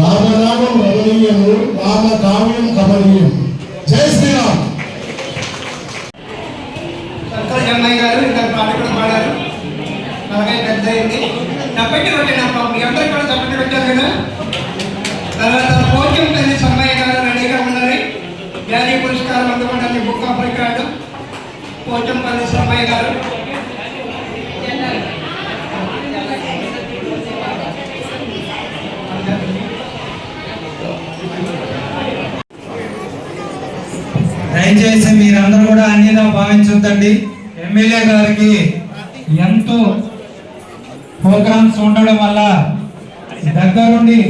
రామనామం రమణీయము రామ కావ్యం కమనీయం జై శ్రీరామ్. సంతోష్ గారు ఇంకా పాట కూడా పాడారు అలాగే పెద్ద అయింది. తప్పటి కొట్టిన మీ అందరూ కూడా తప్పటి పెట్టారు కదా తర్వాత పోచం తల్లి సమ్మయ్య గారు రెడీగా ఉన్నది. జాతీయ పురస్కారం అందుకోవడానికి book of record Pochampalli Sammaiah గారు. దయచేసి మీరందరూ కూడా అన్నిగా భావించొద్దండి. ఎమ్మెల్యే గారికి ఎంతో ప్రోగ్రామ్స్ ఉండడం వల్ల దగ్గరుండి